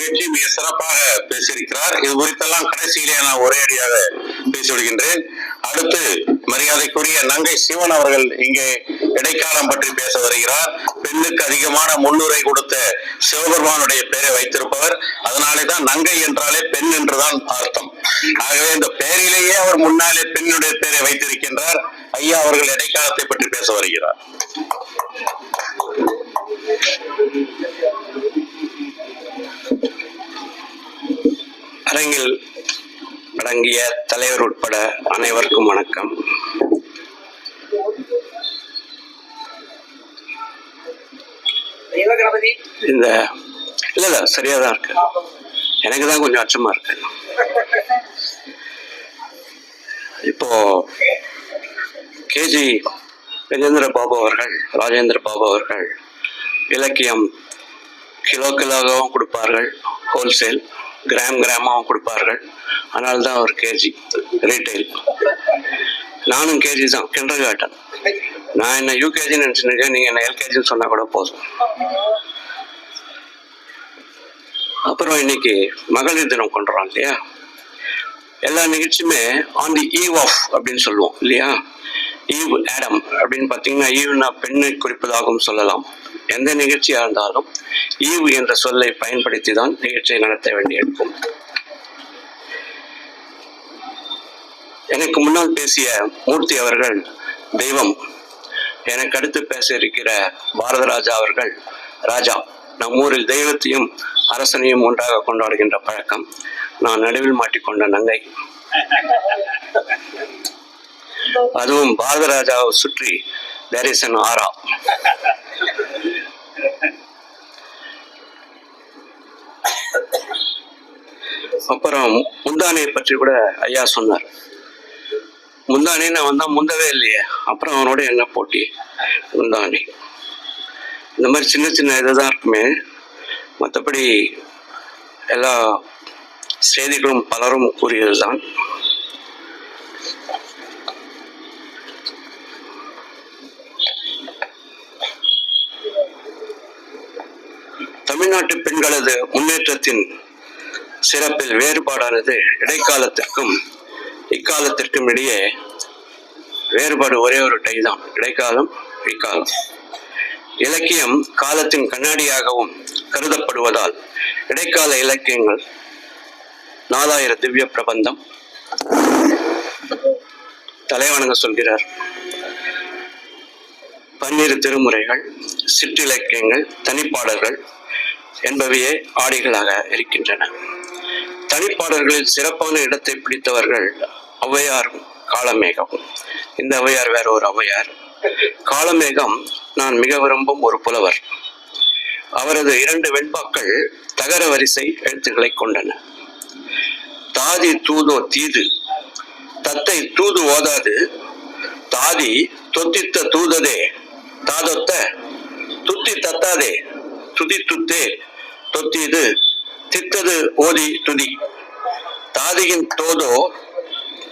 மகிழ்ச்சி மிக சிறப்பாக பேசியிருக்கிறார். இது குறித்தெல்லாம் கடைசியிலே நான் ஒரே அடியாக பேசிவிடுகின்றேன். அடுத்து மரியாதைக்குரிய நங்கை சிவன் அவர்கள் இங்கே இடைக்காலம் பற்றி பேச வருகிறார். பெண்ணுக்கு அதிகமான முன்னுரை கொடுத்த சிவபெருமானுடைய பெயரை வைத்திருப்பவர். அதனாலே தான் நங்கை என்றாலே பெண் என்றுதான் அர்த்தம். ஆகவே இந்த பெயரிலேயே அவர் முன்னாலே பெண்ணுடைய பெயரை வைத்திருக்கின்றார். ஐயா அவர்கள் இடைக்காலத்தை பற்றி பேச வருகிறார். அரங்கில் அடங்கிய தலைவர் உட்பட அனைவருக்கும் வணக்கம். இந்த இல்ல இல்ல சரியா தான் இருக்கு. எனக்கு தான் கொஞ்சம் அச்சமா இருக்கு. இப்போ கேஜி கஜேந்திர பாபு அவர்கள் ராஜேந்திர பாபு அவர்கள் இலக்கியம் கிலோ கிலோவாகவும் கொடுப்பார்கள் ஹோல்சேல் கிராம் கிராமாவும் கொடுப்பார்கள். அதனால தான் அவர் கேஜி ரீட்டைல் நானும் கேஜி தான் கிண்டர் கார்டன் நான் என்ன யூகேஜி நினச்சிருக்கேன் நீங்கள் என்ன எல்கேஜின்னு சொன்னால் கூட போதும். அப்புறம் இன்னைக்கு மகளிர் தினம் கொண்டாடுறோம் இல்லையா? எல்லா நிகழ்ச்சியுமே ஆன் தி ஈவ் ஆஃப் அப்படின்னு சொல்லுவோம் இல்லையா? ஈவ் ஆடம் அப்படின்னு பார்த்தீங்கன்னா ஈவ்னா பெண்ணை குறிப்பதாகவும் சொல்லலாம். எந்த நிகழ்ச்சியாக இருந்தாலும் ஈவ் என்ற சொல்லை பயன்படுத்தி தான் நிகழ்ச்சியை நடத்த வேண்டியிருக்கும். எனக்கு முன்னால் பேசிய மூர்த்தி அவர்கள் தெய்வம். எனக்கு அடுத்து பேச இருக்கிற பாரதராஜா அவர்கள் ராஜா. நம் ஊரில் தெய்வத்தையும் அரசனையும் ஒன்றாக கொண்டாடுகின்ற பழக்கம் நான் நடுவில் மாட்டிக்கொண்ட நங்கை. அதுவும் பாரதராஜாவை சுற்றி தேர் இஸ் அன் ஆரா அப்புறம் முந்தானை பற்றி கூட ஐயா சொன்னார். முந்தானே நான் வந்தா முந்தவே இல்லையே. அப்புறம் அவனோட என்ன போட்டி? முந்தானி. இந்த மாதிரி சின்ன சின்ன இதுதான் இருக்குமே. மற்றபடி எல்லா செய்திகளும் பலரும் கூறியதுதான். தமிழ்நாட்டு பெண்களது முன்னேற்றத்தின் சிறப்பில் வேறுபாடானது இடைக்காலத்திற்கும் இக்காலத்திற்கும் இடையே வேறுபாடு ஒரே ஒரு டை தான் இடைக்காலம் இக்காலம் இலக்கியம் காலத்தின் கண்ணாடியாகவும் கருதப்படுவதால் இடைக்கால இலக்கியங்கள் நாலாயிர திவ்ய பிரபந்தம். தலைவணங்க சொல்கிறார். பன்னிரு திருமுறைகள் சிற்றிலக்கியங்கள் தனிப்பாடல்கள் என்பவையே ஆடிகளாக இருக்கின்றன. தனிப்பாடல்களில் சிறப்பான இடத்தை பிடித்தவர்கள் ஔவையார் காளமேகம். இந்த ஔவையார் வேற ஒரு ஔவையார். காளமேகம் நான் மிக விரும்பும் ஒரு புலவர். அவரது இரண்டு வெண்பாக்கள் தகர வரிசை எழுத்துக்களை கொண்டன. தாதி தூதோ தீது தத்தை தூது ஓதாது தாதி தொத்தித்த தூததே தாதொத்த துத்தி தத்தாதே. துதி துத்தே. தொத்திது தித்தது ஓதி துதி. தாதியின் தோதோ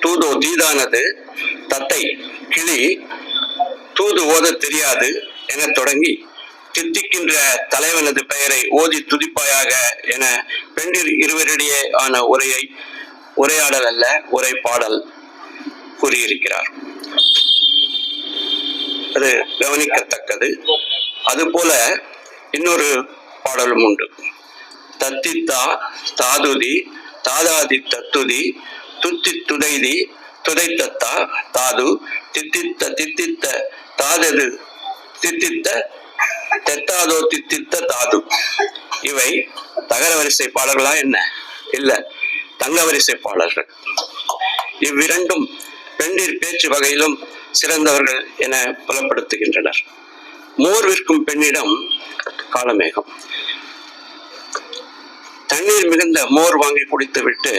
தூதோ தீதானது. தத்தை கிளி தூது ஓத தெரியாது என தொடங்கி தித்திக்கின்ற தலைவனது பெயரை ஓதி துதிப்பாயாக என பெண்டிர் இருவரிடையே ஆன உரையை உரையாடல் அல்ல உரை பாடல் கூறியிருக்கிறார். அது கவனிக்கத்தக்கது. அதுபோல இன்னொரு பாடலும் உண்டு. தத்தித்தா தாதுதி தாதாதி தத்துதி துத்தி துதைதி துதைத்தத்தா தாது தித்தித்த தித்தித்த தாதது தித்தித்த தெத்தாதோ தித்தித்த தாது. இவை தகர வரிசை பாடல்களா என்ன? இல்ல தங்க வரிசை பாடல்கள். இவ்விரண்டும் பெண்டிர் பேச்சு வகையிலும் சிறந்தவர்கள் என புலப்படுத்துகின்றனர். மோர் விற்கும் பெண்ணிடம் காலமேகம். தண்ணீர் மிகுந்த மோர் வாங்கி குடித்துவிட்டு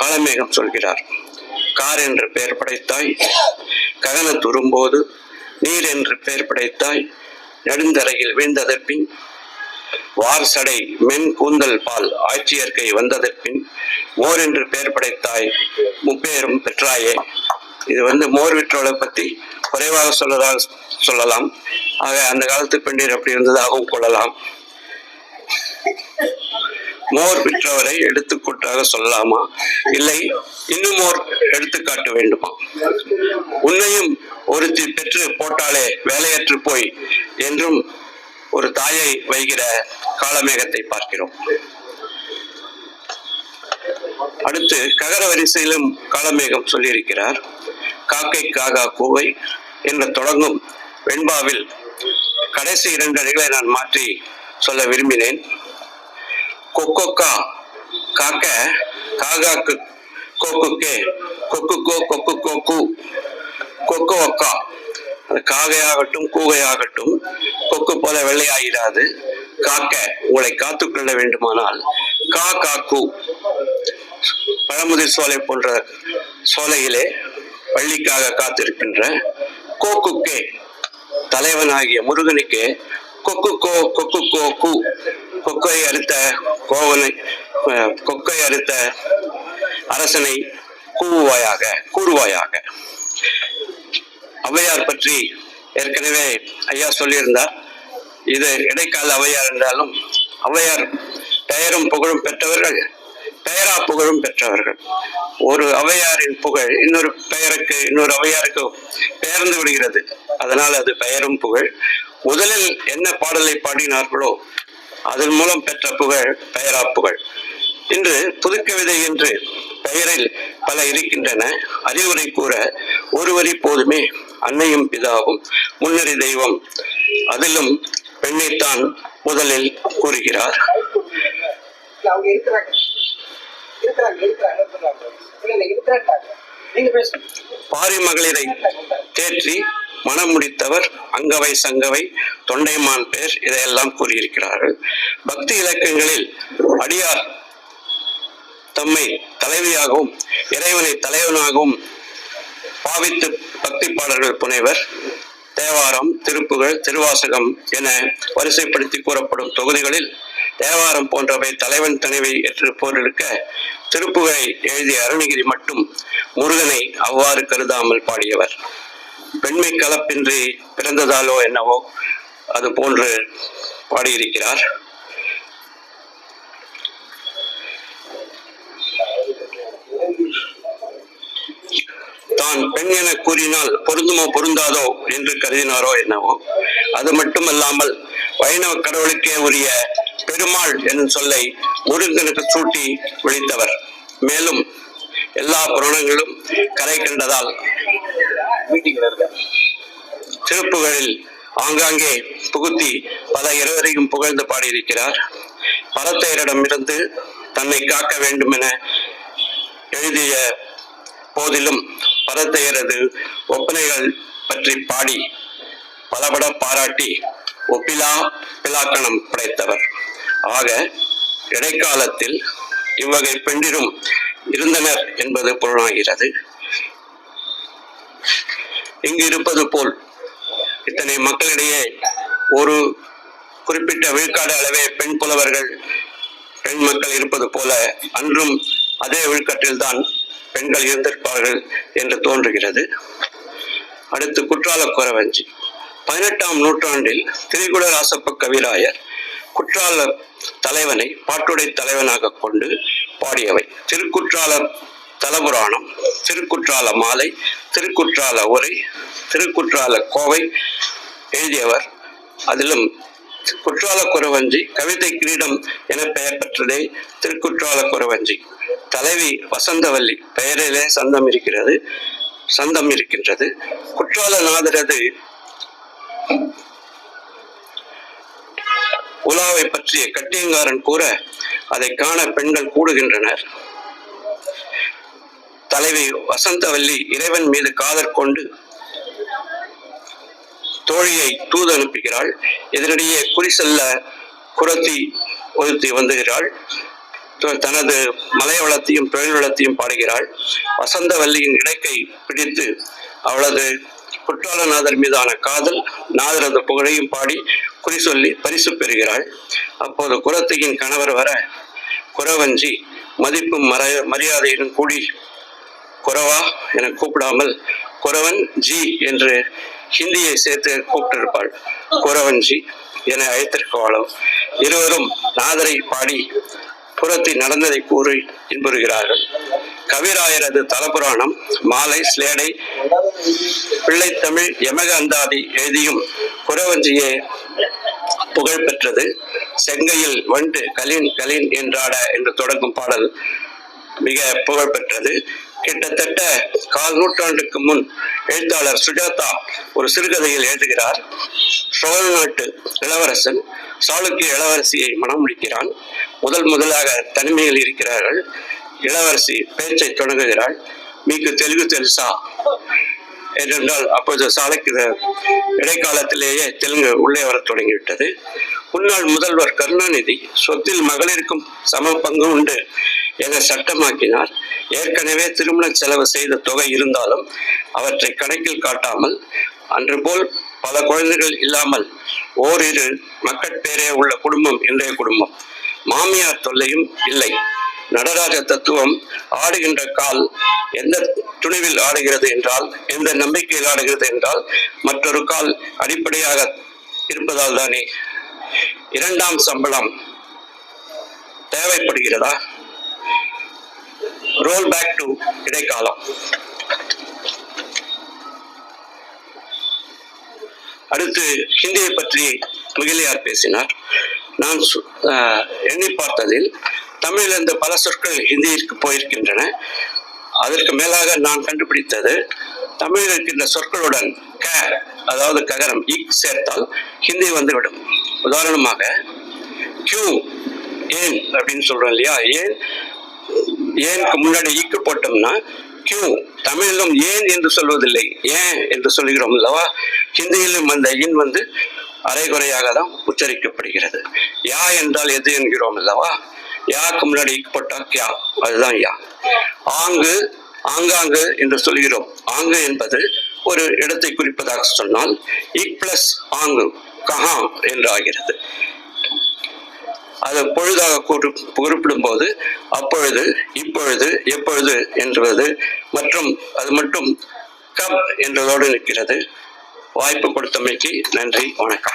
காலமேகம் சொல்கிறார். கார் என்று பெயர் படைத்தாய். ககன துரும்போது நீர் என்று பெயர் படைத்தாய். நெடுந்தரையில் வீழ்ந்ததற்பின் வார் சடை மென் கூந்தல் பால் ஆட்சியர்க்கை வந்ததற்பின் மோர் என்று பெயர் படைத்தாய். முப்பேரும் பெற்றாயே. இது வந்து மோர் விற்றோலை பத்தி குறைவாக சொல்லதாக சொல்லலாம். ஆக அந்த காலத்து பெண்டீர் அப்படி இருந்ததாகவும் கொள்ளலாம். மோர் விற்றவரை எடுத்துக்கூட்டாக சொல்லலாமா? இல்லை இன்னும் மோர் எடுத்துக்காட்ட வேண்டுமா? உன்னையும் ஒருத்தி பெற்று போட்டாலே வேலையற்று போய் என்றும் ஒரு தாயை வைகிற காலமேகத்தை பார்க்கிறோம். அடுத்து ககர வரிசையிலும் காலமேகம் சொல்லியிருக்கிறார். காக்கை காகா கோவை என்று தொடங்கும் வெண்பாவில் கடைசி இரண்டு அடிகளை நான் மாற்றி சொல்ல விரும்பினேன். கொக்கொக்கா காக்க காகாக்கு கொக்குக்கே கொக்குக்கோ கொக்கு கொக்கு கொக்கு ஒக்கா அது காகையாகட்டும் கூகையாகட்டும் கொக்கு போல வெள்ளையாயிடாது. காக்க உங்களை காத்துக்கொள்ள வேண்டுமானால் கா காக்கு பழமுதிர் சோலை போன்ற சோலையிலே பள்ளிக்காக காத்திருக்கின்ற கோக்குக்கே தலைவனாகிய முருகனுக்கு கொக்கு கோ கொக்கு கோ. கு கொக்கை அறுத்த கோவனை கொக்கை அறுத்த அரசனை கூவுவாயாக கூறுவாயாக. ஔவையார் பற்றி ஏற்கனவே ஐயா சொல்லியிருந்தார். இது இடைக்கால ஔவையார் என்றாலும் ஔவையார் பெயரும் புகழும் பெற்றவர்கள் பெயரா புகழும் பெற்றவர்கள். ஒரு அவையாரின் புகழ் இன்னொரு பெயருக்கு இன்னொரு அவையாருக்கு பெயர்ந்து விடுகிறது. அதனால் அது பெயரும் புகழ். முதலில் என்ன பாடலை பாடினார்களோ அதன் மூலம் பெற்ற புகழ் பெயரா புகழ் இன்று புதுக்கவிதை என்று பெயரில் பல இருக்கின்றன. அறிவுரை கூற ஒருவரி போதுமே அன்னையும் பிதாவும் முன்னறி தெய்வம். அதிலும் பெண்ணைத்தான் முதலில் கூறுகிறார். பாரி மகளிரை தேற்றி மனம் முடித்தவர் அங்கவை சங்கவை தொண்டைமான் பேர் இதையெல்லாம் கூறியிருக்கிறார்கள். பக்தி இலக்கங்களில் அடியார் தம்மை தலைவியாகவும் இறைவனை தலைவனாகவும் பாவித்து பக்தி பாடல்கள் புனைவர். தேவாரம் திருப்புகழ் திருவாசகம் என வரிசைப்படுத்தி கூறப்படும் தொகுதிகளில் தேவாரம் போன்றவை தலைவன் தனிவை என்று போரிருக்க திருப்புகழை எழுதிய அருணகிரி மட்டும் முருகனை அவ்வாறு கருதாமல் பாடியவர். பெண்மை கலப்பின்றி பிறந்ததாலோ என்னவோ அது போன்று பாடியிருக்கிறார். தான் பெண் என கூறினால் பொருந்துமோ பொருந்தாதோ என்று கருதினாரோ என்னவோ. அது மட்டுமல்லாமல் வைணவ கடவுளுக்கே உரிய பெருமாள் என்னும் சொல்லை முருகனுக்கு சூட்டி விழித்தவர். மேலும் எல்லா புராணங்களும் கரை கண்டதால் திருப்புகளில் ஆங்காங்கே புகுத்தி பல இருவரையும் புகழ்ந்து பாடியிருக்கிறார். பரத்தையரிடமிருந்து தன்னை காக்க வேண்டும் என எழுதிய போதிலும் பரத்தையரது ஒப்பனைகள் பற்றி பாடி பலபட பாராட்டி ஒப்பிலா பிலாக்கணம் படைத்தவர். ஆக இடைக்காலத்தில் இவ்வகை பெண்டிரும் இருந்தனர் என்பது பொருளாகிறது இங்கு இருப்பது போல் இத்தனை மக்களிடையே ஒரு குறிப்பிட்ட விழுக்காடு அளவே பெண் புலவர்கள் பெண் மக்கள் இருப்பது போல அன்றும் அதே விழுக்காட்டில்தான் பெண்கள் இருந்திருப்பார்கள் என்று தோன்றுகிறது. அடுத்து குற்றால குறவஞ்சி. பதினெட்டாம் நூற்றாண்டில் திரிகுட ராசப்ப கவிராயர் குற்றால தலைவனை பாட்டுடை தலைவனாக கொண்டு பாடியவை. திருக்குற்றால தலபுராணம் திருக்குற்றால மாலை திருக்குற்றால உரை திருக்குற்றால கோவை எழுதியவர். அதிலும் குற்றால குறவஞ்சி கவிதை கிரீடம் என பெயர் பெற்றதே திருக்குற்றால குறவஞ்சி. தலைவி வசந்தவல்லி பெயரிலே சந்தம் இருக்கிறது சந்தம் இருக்கின்றது. குற்றாலநாதரது உலாவை பற்றிய கட்டியங்காரன் கூற அதை காண பெண்கள் கூடுகின்றனர். தலைவி வசந்தவல்லி இறைவன் மீது காதல் கொண்டு தோழியை தூது அனுப்புகிறாள் இதனிடையே குறிசெல்ல குரத்தி ஒதுத்தி வந்துகிறாள். தனது மலை வளத்தையும் தொழில் வளத்தையும் பாடுகிறாள். வசந்தவல்லியின் இடக்கை பிடித்து அவளது குற்றாலநாதர் மீதான காதல் நாதரது புகழையும் பாடி குறி சொல்லி பரிசு பெறுகிறாள். அப்போது குலத்தையின் கணவர் வர குறவஞ்சி மதிப்பும் மர மரியாதையுடன் கூடி குறவா? என கூப்பிடாமல் குறவன் ஜி என்று ஹிந்தியை சேர்த்து கூப்பிட்டிருப்பாள். குறவஞ்சி என அழைத்திருக்கவாளும் இருவரும் நாதரை பாடி புறத்தில் நடந்ததை கூறி இன்புறுகிறார்கள். கவிராயரது தலபுராணம் மாலை ஸ்லேடை பிள்ளைத்தமிழ் யமக அந்தாதி எழுதியும் குறவஞ்சியே புகழ் பெற்றது செங்கையில் வண்டு கலின் கலின் என்றாட என்று தொடங்கும் பாடல் மிக புகழ் பெற்றது கிட்டத்தட்ட கால் நூற்றாண்டுக்கு முன் எழுத்தாளர் சுஜாதா ஒரு சிறுகதையில் எழுதுகிறார். சோழ நாட்டு இளவரசன் சாளுக்கிய இளவரசியை மனம் முடிக்கிறான். முதல் முதலாக தனிமையில் இருக்கிறார்கள். இளவரசி பேச்சை தொடங்குகிறாள். மீக்கு தெலுங்கு தெலுசா ஏனென்றால் அப்போது சாலைக்கு இடைக்காலத்திலேயே தெலுங்கு உள்ளே வரத் தொடங்கிவிட்டது. முன்னாள் முதல்வர் கருணாநிதி சொத்தில் மகளிருக்கும் சம பங்கு உண்டு என சட்டமாக்கினார். ஏற்கனவே திருமண செலவு செய்த தொகை இருந்தாலும் அவற்றை கணக்கில் காட்டாமல் அன்று போல் பல குழந்தைகள் இல்லாமல் ஓரிரு மக்கட்பேரே உள்ள குடும்பம் இன்றைய குடும்பம். மாமியார் தொல்லையும் இல்லை. நடராஜ தத்துவம் ஆடுகின்ற கால் எந்த துணிவில் ஆடுகிறது என்றால் எந்த நம்பிக்கையில் ஆடுகிறது என்றால் மற்றொரு கால் அடிப்படையாக இருப்பதால் தானே. இரண்டாம் சம்பளம் தேவைப்படுகிறதா? ரோல் பேக் டு இடைக்காலம். அடுத்து ஹிந்தியை பற்றி முகிலியார் பேசினார். நான் சு- ஆஹ் எண்ணி பார்த்ததில் தமிழில் இருந்த பல சொற்கள் ஹிந்தியிற்கு போயிருக்கின்றன. அதற்கு மேலாக நான் கண்டுபிடித்தது தமிழில் இருக்கின்ற சொற்களுடன் க அதாவது ககரம் இக் சேர்த்தால் ஹிந்தி வந்துவிடும். உதாரணமாக கியூ ஏன் அப்படின்னு சொல்றோம் இல்லையா? ஏன் ஏனுக்கு முன்னாடி ஈக்கு போட்டோம்னா கியூ தமிழிலும் ஏன் என்று சொல்வதில்லை. ஏன் என்று சொல்கிறோம் அல்லவா? ஹிந்தியிலும் அந்த இன் வந்து அரைகுறையாக தான் உச்சரிக்கப்படுகிறது. யா என்றால் எது என்கிறோம் அல்லவா? யாக்கு முன்னாடி ஈக்கு போட்டா கியா அதுதான் யா. ஆங்கு ஆங்காங்கு என்று சொல்கிறோம். ஆங்கு என்பது ஒரு இடத்தை குறிப்பதாக சொன்னால் e இக் பிளஸ் ஆங்கு கஹா என்று ஆகிறது. அதை பொழுதாக கூறு- குறிப்பிடும் போது அப்பொழுது இப்பொழுது எப்பொழுது என்பது மற்றும் அது மட்டும் கப் என்றதோடு நிற்கிறது. வாய்ப்பு கொடுத்தமைக்கு நன்றி வணக்கம்.